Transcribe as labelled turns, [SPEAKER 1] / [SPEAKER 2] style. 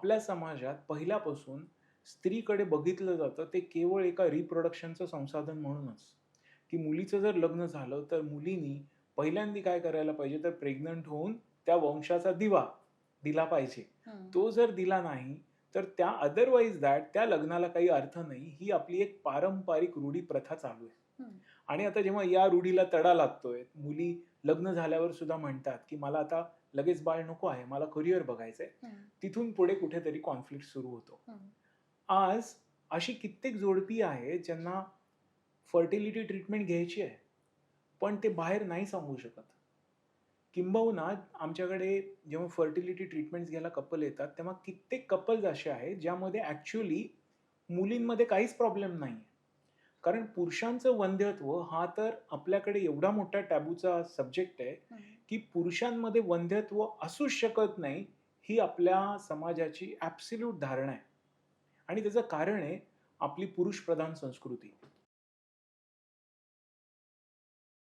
[SPEAKER 1] आपल्या समाजात पहिल्यापासून स्त्रीकडे बघितलं जातं ते केवळ एका रिप्रोडक्शनचं संसाधन म्हणूनच. की मुलीचं जर लग्न झालं तर मुलीनी पहिल्यांदा काय करायला पाहिजे? तर प्रेग्नंट होऊन त्या वंशाचा दिवा दिला पाहिजे. तो जर दिला नाही तर त्या अदरवाईज दॅट त्या लग्नाला काही अर्थ नाही ही आपली एक पारंपरिक रूढी प्रथा चालू आहे. आणि आता जेव्हा या रूढीला तडा लागतोय मुली लग्न झाल्यावर सुद्धा म्हणतात की मला आता लगेच बाळ नको आहे मला करिअर बघायचंय. तिथून पुढे कुठेतरी कॉन्फ्लिक्ट सुरू होतो. आज अशी कित्येक जोडपी आहेत ज्यांना फर्टिलिटी ट्रीटमेंट घ्यायची आहे पण ते बाहेर नाही सांगू शकत किंबहुना आमच्याकडे जेव्हा फर्टिलिटी ट्रीटमेंट्स घ्यायला कपल येतात तेव्हा कित्येक कपल्स असे आहेत ज्यामध्ये ॲक्च्युली मुलींमध्ये काहीच प्रॉब्लेम नाही आहे कारण पुरुषांचं वंध्यत्व हा तर आपल्याकडे एवढा मोठा टॅबूचा सब्जेक्ट आहे. की पुरुषांमध्ये वंध्यत्व असूच शकत नाही ही आपल्या समाजाची ॲब्सल्यूट धारणा आहे. आणि त्याचं कारण आहे आपली पुरुष प्रधान संस्कृती.